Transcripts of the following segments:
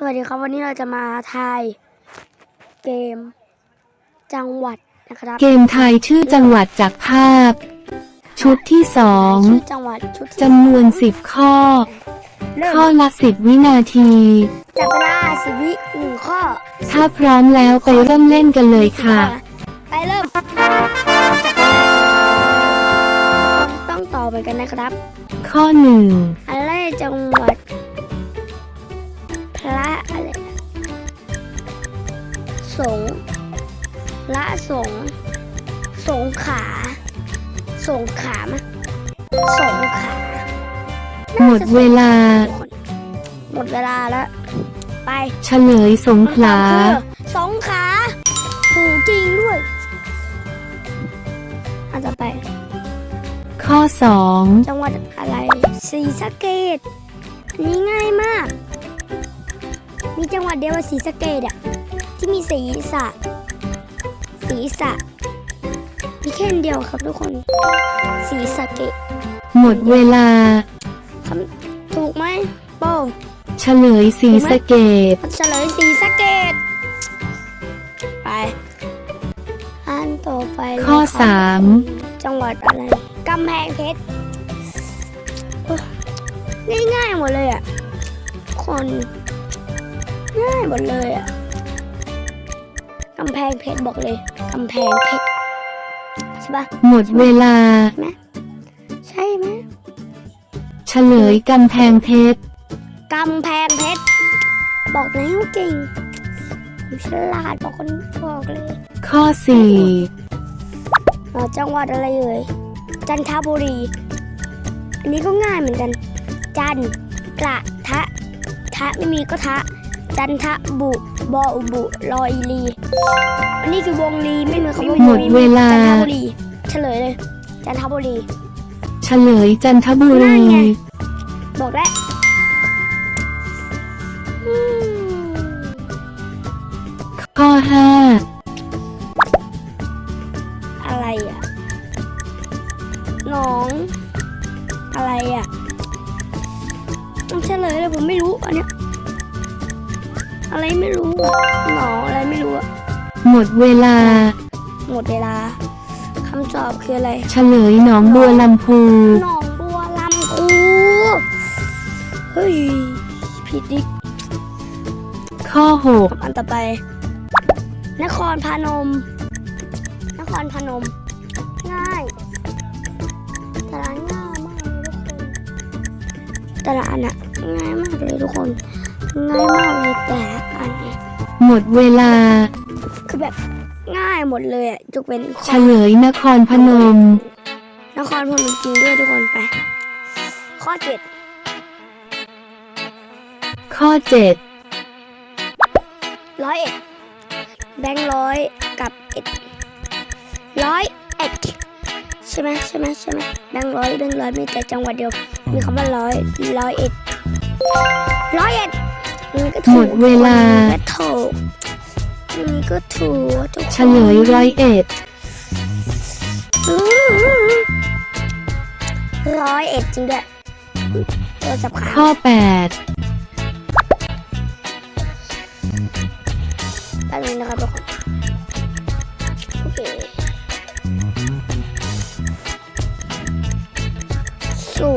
สวัสดีครับวันนี้เราจะมาทายเกม จังหวัดนะครับ เกมไทยชื่อจังหวัดจากภาพ ชุดที่สองชื่อจังหวัดชุดที่จำนวนสิบข้อ เริ่มข้อละสิบวินาที จับเวลาสิบวิหนึ่งข้อถ้าพร้อมแล้วไปเริ่มเล่นกันเลยค่ะ ไปเริ่มต้องตอบเหมือนกันนะครับ ข้อหนึ่งอะไรจังหวัด สงฆ์ละสงฆ์สงขลาสงขลามะสงขลาหมดเวลา หมดเวลาแล้ว ไปเฉลยสงขลาคำตอบคือสงขลาถูกจริงด้วยอันต่อไป ข้อสองจังหวัดอะไรศรีสะเกดอันนี้ง่ายมาก มีจังหวัดเดียวกับศรีสะเกดอะที่ มีศีรษะ ศีรษะ มีแค่อันเดียวครับทุกคนศรีสะเกดหมดเวลาคำถูกไหมโป้เฉลยสีสะเกตเฉลยศรีสะเกดไปอันต่อไปเลยข้อครับสามจังหวัดอะไรกำแพงเพชรโอ้ง่ายๆหมดเลยอะคนง่ายหมดเลยอะ กำแพงเพชรบอกเลยกำแพงเพชรใช่ปะหมดเวลาใช่ไหมเฉลยกำแพงเพชร กำแพงเพชรบอกแล้วเก่งผมฉลาดบอกคนบอกเลย ข้อสี่เอ่อจังหวัดอะไรเอ่ยจันทบุรี อันนี้ก็ง่ายเหมือนกัน จันกระทะทะไม่มีก็ทะ จันทบุบออุบุรออีลีอันนี้คือวงลีไม่มีคำว่าหมดเวลา จันทบุรีเฉลยเลย จันทบุรีเฉลยจันทบุนั่รีนไงบอกแล้วอืมข้อห้าอะไรอะหนอง อะไรอะต้องเฉลยเลยผมไม่รู้อันเนี้ย อะไรไม่รู้อะหนองอะไรไม่รู้อะหมดเวลา หมดเวลาคำตอบคืออะไร เฉลยหนองบัวลำพูหนองบัวลำพูเฮ้ยผิดดิข้อหกอันต่อไป นครพนม นครพนม ง่ายแต่ละอันง่ายมากเลยทุกคนแต่ละอันอะง่ายมากเลยทุกคน ง่ายมากเลย แต่ละอันเนี่ยหมดเวลา คือแบบง่ายหมดเลยอะยกเว้นข้เฉอลยนครพนม นครพนมจริงด้วยทุกคนไป ข้อเจ็ดข้อเจ็ดร้อยเอ็ดแบงค์ร้อยกับเอ็ดร้อยเอ็ดใช่ไหมใช่ไหมใช่ไหมแบงค์ร้อยแบงค์ร้อยมีแต่จังหวัดเดียวมีคำว่าร้อยร้อยเอ็ดร้อยเอ็ดมันก็ถูก หมดเวลามันก็ถูกมันก็ถูกทุกคนเฉลยร้อยเอ็ดร้อยเอ็ดจริงด้วยตัวสับขาข้อแปดแป๊บนึงนะครับทุกคนโอเคสู้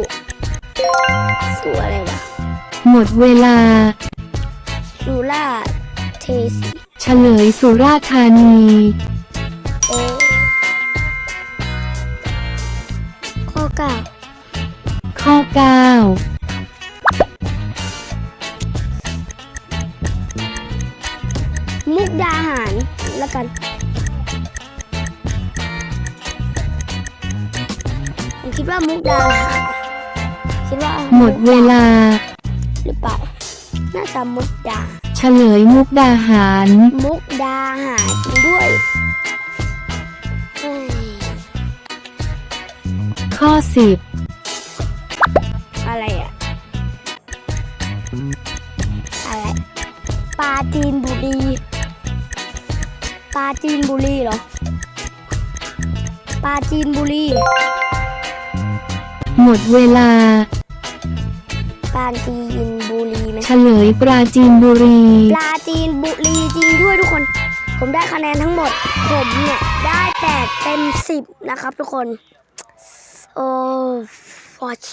สู้อะไรวะหมดเวลาสุ ราษฎร์เทสีเฉลยสุราษฎร์ธานี โอข้อเก้าข้อเก้ามุกดาหารแล้วกันผมคิดว่ามุกดาหารคิดว่าหมดเวลา หรือเปล่าน่าจะมุกดาเฉลยมุกดาหาร มุกดาหารจริงด้วยเฮ้ยข้อสิบอะไรอะอะไรปลาจีนบุรีปลาจีนบุรีเหรอปลาจีนบุรี หมดเวลาปลา ราจีนบุรีไหมเฉลยปราจีนบุรี ปราจีนบุรีจริงด้วยทุกคน ผมได้คะแนนทั้งหมด ผมเนี่ยได้แปดเต็มสิบนะครับทุกคน โอ้ฟอช